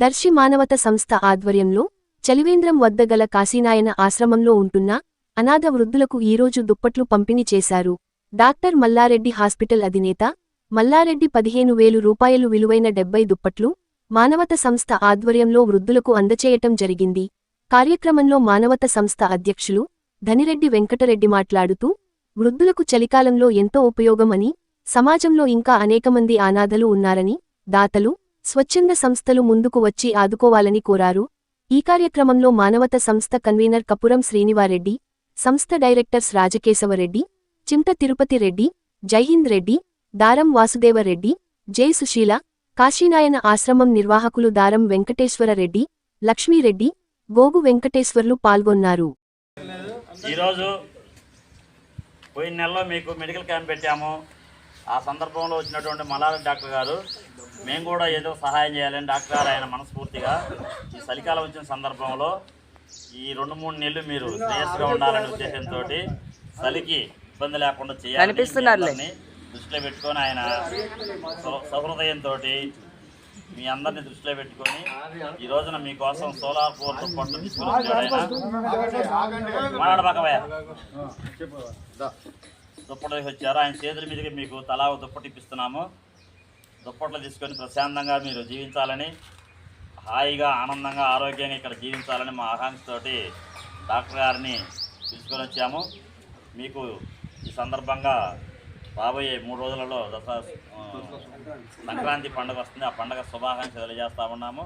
దర్శి మానవత సంస్థ ఆధ్వర్యంలో చలివేంద్రం వద్ద గల కాశీనాయన ఆశ్రమంలో ఉంటున్న అనాథ వృద్ధులకు ఈరోజు దుప్పట్లు పంపిణీ చేశారు. డాక్టర్ మల్లారెడ్డి హాస్పిటల్ అధినేత మల్లారెడ్డి పదిహేను వేలు రూపాయలు విలువైన డెబ్బై దుప్పట్లు మానవత సంస్థ ఆధ్వర్యంలో వృద్ధులకు అందచేయటం జరిగింది. కార్యక్రమంలో మానవత సంస్థ అధ్యక్షులు ధనిరెడ్డి వెంకటరెడ్డి మాట్లాడుతూ వృద్ధులకు చలికాలంలో ఎంతో ఉపయోగమని సమాజంలో ఇంకా అనేకమంది అనాథలు ఉన్నారని దాతలు స్వచ్ఛంద సంస్థలు ముందుకు వచ్చి ఆదుకోవాలని కోరారు. ఈ కార్యక్రమంలో మానవత సంస్థ కన్వీనర్ కపురం శ్రీనివారెడ్డి సంస్థ డైరెక్టర్స్ రాజకేశవరెడ్డి చింత తిరుపతి రెడ్డి జైహింద్ రెడ్డి దారం వాసుదేవరెడ్డి జై సుశీల కాశీనాయన ఆశ్రమం నిర్వాహకులు దారం వెంకటేశ్వరరెడ్డి లక్ష్మీరెడ్డి గోగు వెంకటేశ్వర్లు పాల్గొన్నారు. ఈరోజు పోయిన నెలలో మీకు మెడికల్ క్యాంప్ పెట్టాము. ఆ సందర్భంలో వచ్చినటువంటి మలారి డాక్టర్ గారు మేము కూడా ఏదో సహాయం చేయాలని డాక్టర్ గారు ఆయన మనస్ఫూర్తిగా ఈ చలికాలం వచ్చిన సందర్భంలో ఈ రెండు మూడు నెలలు మీరు శ్రేయస్గా ఉండాలనే ఉద్దేశంతో చలికి ఇబ్బంది లేకుండా చేయాలని దృష్టిలో పెట్టుకొని ఆయన సౌ- సహృదయంతో మీ అందరిని దృష్టిలో పెట్టుకొని ఈ రోజున మీకోసం సోలార్ ఫోర్ దుప్పట్లు తీసుకుని వచ్చాడు ఆయన. మాట్లాడబాకవయ్యా దుప్పటి వేసి వచ్చారు. ఆయన చేతుల మీదకి మీకు తలా దుప్పటి ఇప్పిస్తున్నాము. దుప్పట్లు తీసుకొని ప్రశాంతంగా మీరు జీవించాలని హాయిగా ఆనందంగా ఆరోగ్యంగా ఇక్కడ జీవించాలని మా ఆకాంక్షతోటి డాక్టర్ గారిని తీసుకొని వచ్చాము. మీకు ఈ సందర్భంగా రాబోయే మూడు రోజులలో దసరా సంక్రాంతి పండుగ వస్తుంది. ఆ పండుగ శుభాకాంక్షలు తెలియజేస్తా ఉన్నాము.